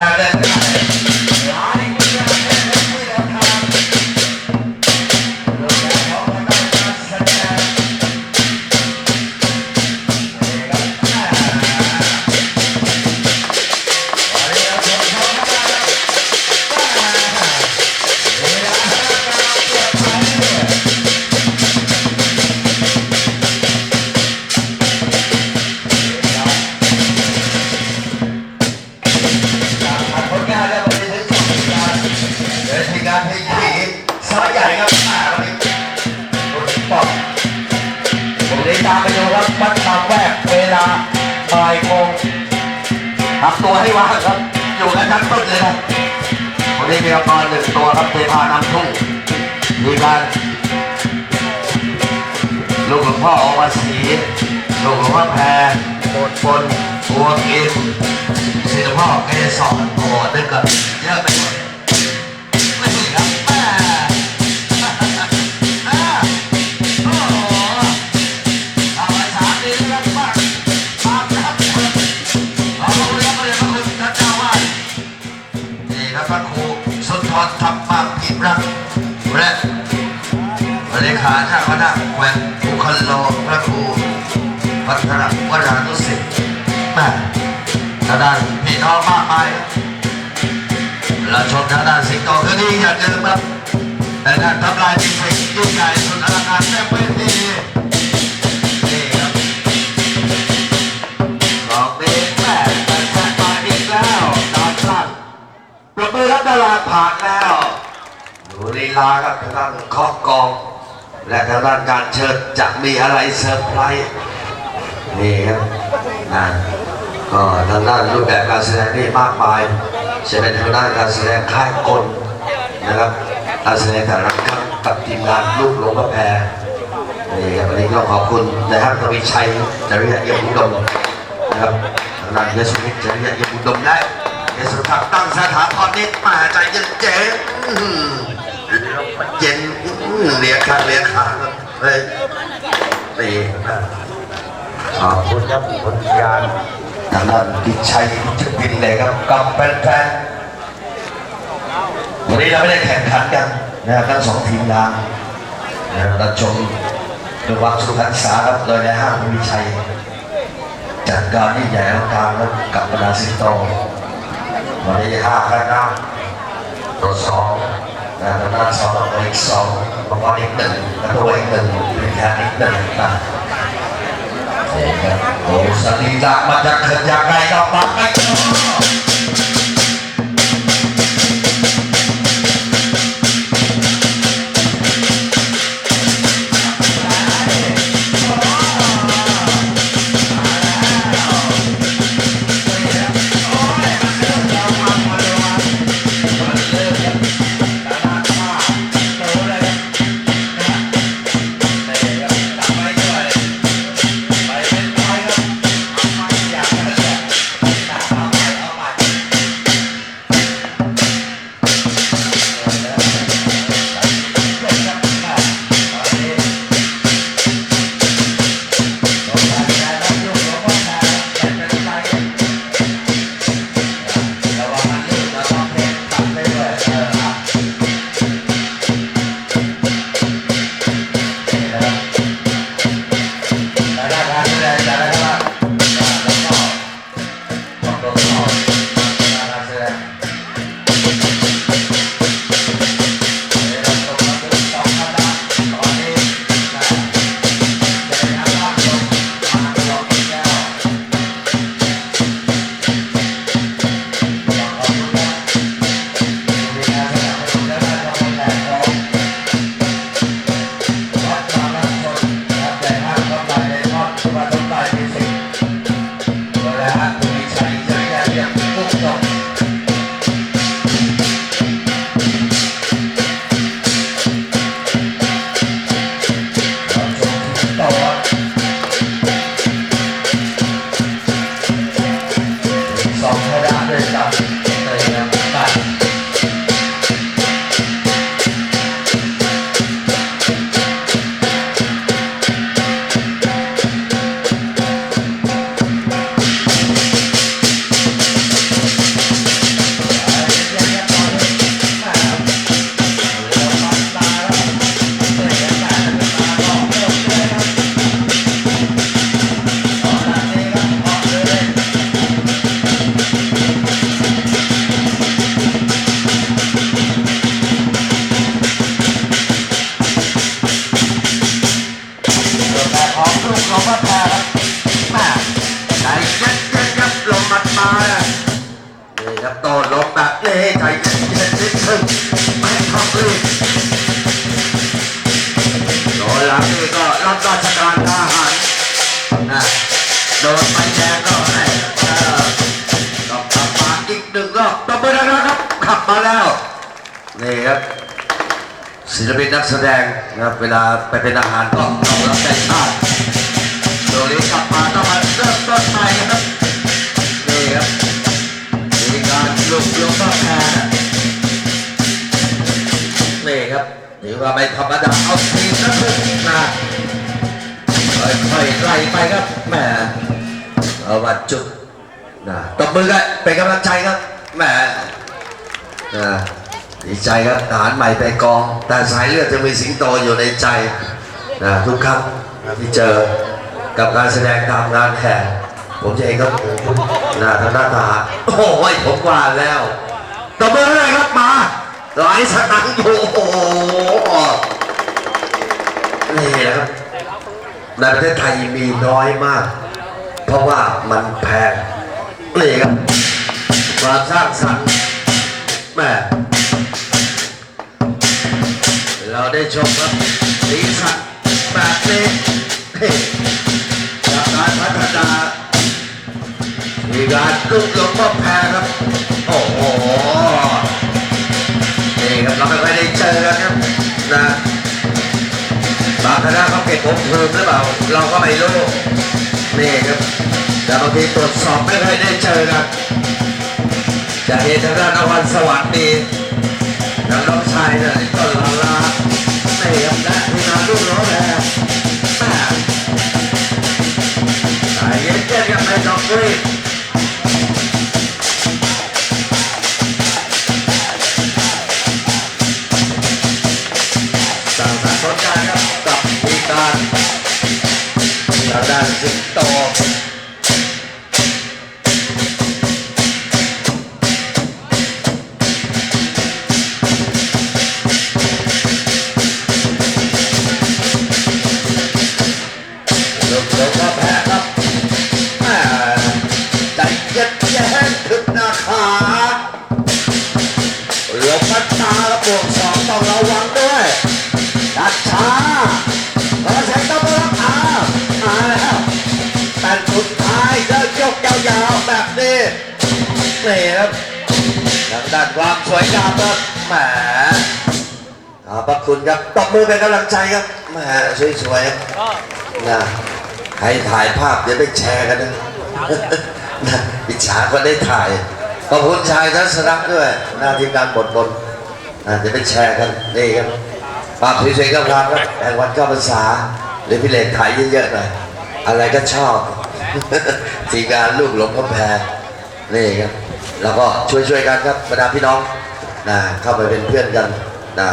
ผานเพลงผีสายใหญ่ครับอ่าวันนี้คุณปอบผมเลยตามไปดูครับวัดตามแวกเวลาบ่ายโมงทำตัวให้ว่างครับ อยู่กันทั้งต้นเลยนะวันนี้มีละครหนึ่งตัวครับเทพานำทุ่งมีการลูกหลวงพ่อออกมาสีลูกหลวงพ่อแพรโบดปนบัวกินศิลปพ่อเกสรโอ้ดึกกับเยอะไปหมด สุนทรธรรมกิจรักและเลขาเจ้าคณะแขวงอุคันโลพระครูพัฒนวรานุสิทธิ์แม่ทางด้านพี่น้องมากมายเราชมทางด้านสิงโตคือดีอย่าลืมครับแต่ด้านทำลายสิ่งยิ่งใหญ่สุดอลังการแม่เป็นดี ลาครับทางด้านเคอกกอง และทางด้านการเชิญจะมีอะไรเซอร์ไพรส์นี่ครับอ่าก็ทางด้านรูปแบบการแสดงนี่มากมายจะเป็นทางด้านการแสดงค่ายกลนะครับการแสดงแต่ละครั้งกับทีมงานลูกหลวงพระแพรนี่ครับวันนี้ก็ขอบคุณนะครับทวีชัยจริยะเยี่ยมอุดมนะครับทางด้านเยสุวิทย์จริยะเยี่ยมอุดมได้เยสุทักตั้งสถาพรนิดมาใจเย็นเจ๋ง เย็นอื้อหือเลียขาเลียขาเฮ้ยนี่นะขอบคุณครับผลงานทางด้านกิชัยจุบินเลยครับกับแฟนๆวันนี้เราไม่ได้แข่งขันกันนะครับทั้งสองทีมงานนะรับเราชมดูวังสุพรรณษาครับโดยในห้างวิชัยจัดการที่ใหญ่อลังการแล้วกับบรรดาสิงโตวันนี้ห้าคณะตัวสอง นะทางด้านสองตัวอีกสองประกอบอีกหนึ่งแล้วตัวอี นึ่งรอบตบมือนะครับ ขับมาแล้วนี่ครับศิลปินนักแสดงนะครับเวลาไปเป็นอาหารก็ต้องรับใช้ชาติโดยนี้กลับมาต้องมาเริ่มต้นใหม่ครับนี่ครับมีการลุกลงมาแพ้นี่ครับถือว่าไม่ธรรมดาเอาทีมนักศึกนะค่อยๆไล่ไปครับแหมเอาวัดจุด นะตบมือกันเป็นกำลังใจครับแหมนะดีใจครับทหารใหม่ไปกอง แต่สายเลือดจะมีสิงโตอยู่ในใจนะทุกครั้งที่เจอกับการแสดงตามงานแข่งผมจะเองก็นะทางด้านทหารโอ้ยผมว่าแล้วตบมือให้เลยครับมาหลายสตังอยู่โอ้โหนี่นะครับในประเทศไทยมีน้อยมาก เพราะว่ามันแพง นี่ครับความสร้างสรรค์แม่เราได้ชมครับสีสันแบบนี้เฮ้จากการพัฒนามีการลุกลงมาแพ้ครับ โอ้โหนี่ครับเราไม่ค่อยได้เจอกันครับนะบางคณะเขาเก็บผมคืนหรือเปล่า เราก็ไม่รู้นี่ครับ แต่บางทีตรวจสอบไม่ค่อยได้เจอกันจะเห็นทางด้านนวันสวัสดีทางน้องชายเนี่ยก็ลาลาไม่ยอมและที่นาลูกน้องแหลแม่ใจเย็นๆกันไม่ต้องรีบสร้างสรรค์ผลงานครับกับมีการทางด้านสิงโต นี่ครับทางด้านความสวยงามครับแหมขอบพระคุณครับตบมือเป็นกำลังใจครับแหมสวยๆนะใครถ่ายภาพเดี๋ยวไปแชร์กันนะนะอิจฉาคนได้ถ่ายขอบคุณชายทัศนะด้วย หน้าทีมงานบทบนนะเดี๋ยวไปแชร์กันนี่ครับภาพสวยๆก็รับครับแห่งวันเข้าพรรษาหรือพี่เลนถ่ายเยอะๆหน่อยอะไรก็ชอบทีมงานลูกหลงกำแพงนี่ครับ แล้วก็ช่วยๆกันครับบรรดาพี่น้องนะเข้าไปเป็นเพื่อนกันนะ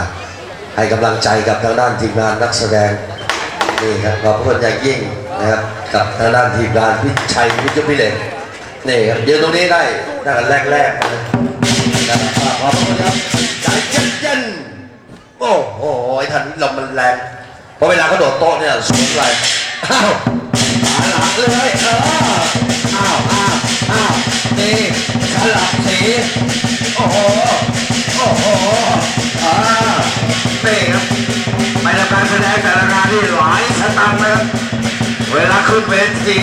ให้กำลังใจกับทางด้านทีมงานนักแสดงนี่ครับขอบคุณอย่างยิ่งนะครับกับทางด้านทีมงานพิชัยพิจุพิเลนนี่ครับยืนตรงนี้ได้ตั้งแต่แรกๆนะนะครับขอบคุณครับใจเย็นๆโอ้โหท่านลมมันแรงพราะเวลาเขาโดดโต๊ะเนี่ยสูงเลยอ้าวขาหลังเลยเอออ้าว อ้าวดีสลับสีโอ้โหโอ้โหอ่านี่ครับไปทำการแสดงแต่ละงานที่หลายสตางค์นะครับเวลาขึ้นเวที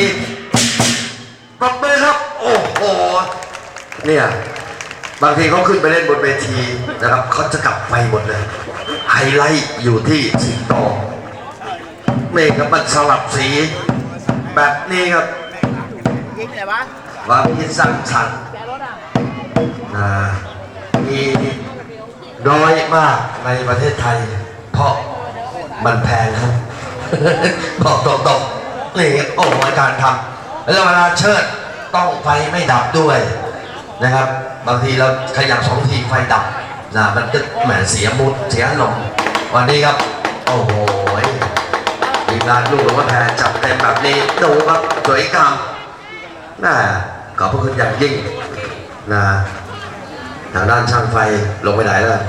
ปรบมือครับ โอ้โหเนี่ยบางทีเขาขึ้นไปเล่นบนเวทีนะครับเขาจะกลับไฟหมดเลย ไฮไลท์อยู่ที่สิงโตเมฆครับมันสลับสี แบบนี้ครับยิงไหนวะ วามคิสร้างสรรค์นะมีน้อยมากในประเทศไทย เพราะมันแพงครับบอกตรงๆนี่โอ้โหการทำแล้วเวลาเชิดต้องไฟไม่ดับด้วยนะครับ บางทีเราขยับสองทีไฟดับนะมันก็แหมเสียมุดเสียลมวันนี้ครับ โอ้โหทีมงานลูกหลวงพ่อแพรจัดเต็มแบบนี้ดูครับสวยงามน่า ขอบพระคุณอย่างยิ่งนะทางด้านช่างไฟลงไปไหนแล้ว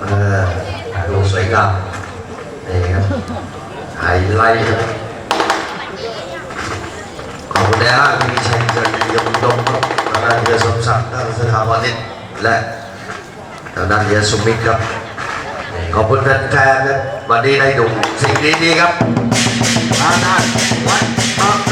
เออดูสวยงามนี่ครับไฮไลท์ครับขอบคุณนะที่มีชัยเกินยมยมครับเอางด้านเรือสมศักดิ์ทางสถาบันิตและทางด้านเรือสุมิตครับขอบคุณแฟนๆครับวันนี้ได้ดูสิ่งดีๆครับทางด้านวัดบาง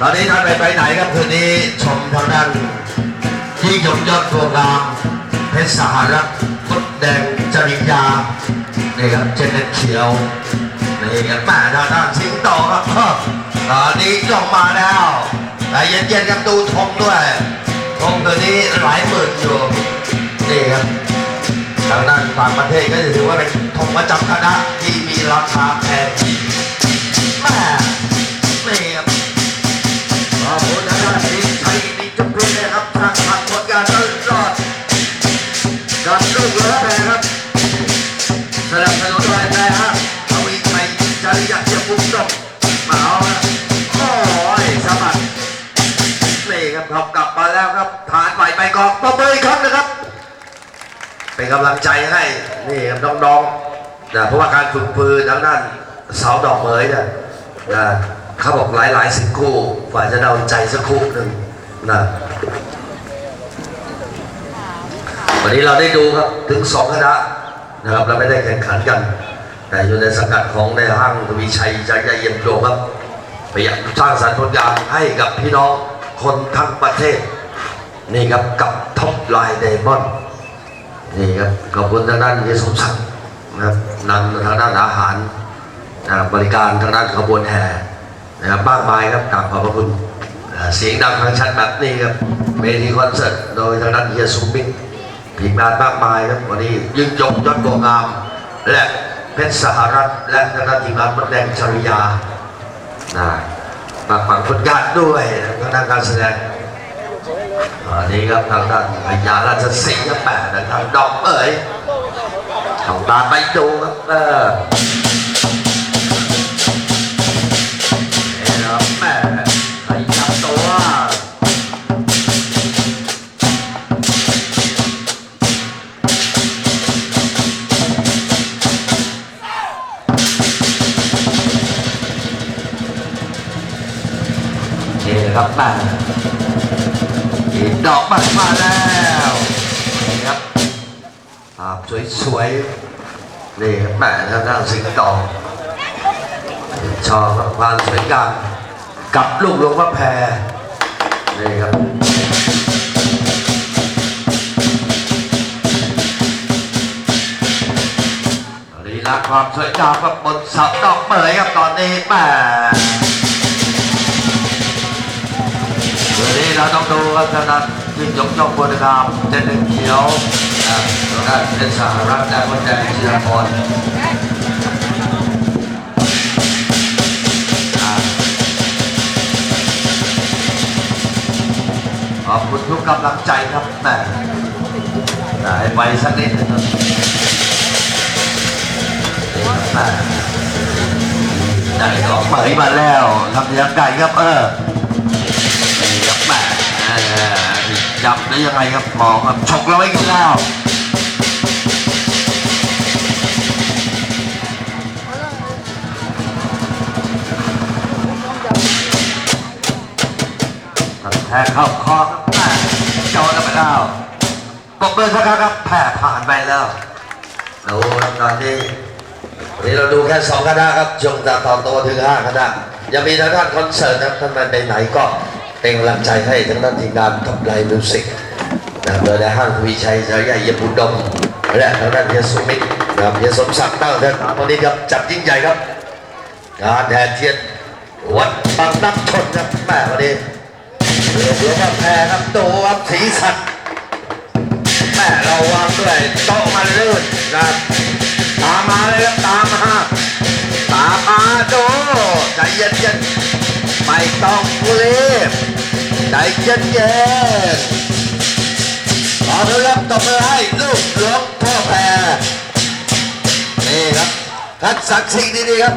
ตอนนี้ท่านไปไปไหนครับคืนนี้ชมทางด้านที่ยมยอดตัวงามเพชรสหรัฐมดแดงจริญญานี่ครับเจเนตเขียวนี่ครับแม่ทางด้านสิงโตครับตอนนี้ลงมาแล้วแต่เย็นๆครับดูธงด้วยธงตัวนี้หลายหมื่นอยู่นี่ครับทางด้านต่างประเทศก็จะถือว่าเป็นธงประจำคณะที่มีราคาแพงแม่านใหม่ไปกองตบมืออีกครั้งนะครับ เป็นกำลังใจให้นี่น้องๆนะเพราะว่าการฝึกปืนทางด้านเสาดอกเหมยเนี่ยนะเขาบอกหลายๆสิบคู่ฝ่ายจะเดาใจสักคู่หนึ่งนะวันนี้เราได้ดูครับถึงสองคณะนะครับเราไม่ได้แข่งขันกัน แต่อยู่ในสังกัดของในห้างทวีชัยใจใจเย็นโปรครับพยายามสร้างสรรค์ผลงานให้กับพี่น้องคนทั้งประเทศ นี่ครับกับท็อปไลน์เดมอนนี่ครับขอบคุณทางด้านเยสมศักดิ์นะครับนำทางด้านอาหารนะรบบริการทางด้านขบวนแห่นะครับมากมายครับกราบขอบพระคุณเสียงดังทางชัดแบบนี้ครับเวทีคอนเสิร์ตโดยทางด้านเฮียสุมิตรทีมงานมากมายครับวันนี้ยิ่งยงยอดบัวงาม และเพชรสหรัฐ และทางด้านทีมงานมดแดงจริยานะมาฝังผลงานด้วยทางด้านการแสดง อันนี้ครับทางด้านพญาราชสีห์ครับแปดทางดอกเอ๋ยทางตามไปดูครับเออครับแม่ขยับตัวนี่นะครับแม่ ดอกไม้มาแล้วนี่ครับภาพสวยๆนี่ครับแม่ทางด้านสิงห์ทอชอบความสวยงามกับลูกหลวงพระแพรนี่ครับลีลาความสวยงามกับบนเสาดอกเหมยครับตอนนี้แม่ วันนี้เราต้องดูครับทางด้านที่ยกย่องบนงามเจนเขียวนะทางด้านเป็นสหรัฐและคนแดงศิลปรอ่าขอบคุณทุกกำลังใจครับแม่ได้ไปสักนิดหนึงแม่ได้ดอกเหมมาแล้วทำยังไงครับเออ จับได้ยังไงครับหมอครับฉกเราไว้กันแล้วแพ้เข้าคอครับแม่จอดไปแล้วปกเบอร์สักครั้งครับแพ้ผ่านไปแล้วดูครับตอนนี้วันนี้เราดูแค่สองคณะครับช่วงตาตอนโตถึงห้าคณะยังมีทางด้านคอนเสิร์ตครับท่านไปไหนก็ เป็นกำลังใจให้ทั้งด้านทีมงานกับไลน์มิวสิกนะครับโดยในห้างวีชัยสายใหญ่เยี่ยมบุญดมและทางด้านเฮียสุมิตรนะครับเฮียสมศักดิ์ตั้งแต่วันนี้ครับจัดยิ่งใหญ่ครับงานแห่เทียนวัดบางน้ำชนครับแม่วันนี้เรือเรือมาแพรครับโตครับสีสันแม่เราวางด้วยโต๊ะมันลื่นนะตามมาเลยครับตามมาตามมาโตใจเย็นๆ ไม่ต้องรีบใจเย็นเย็นๆขอเริ่มตบมือให้ลูกหลวงพ่อแพรนี่ครับทัดสักดิ์ศรีดีๆครับ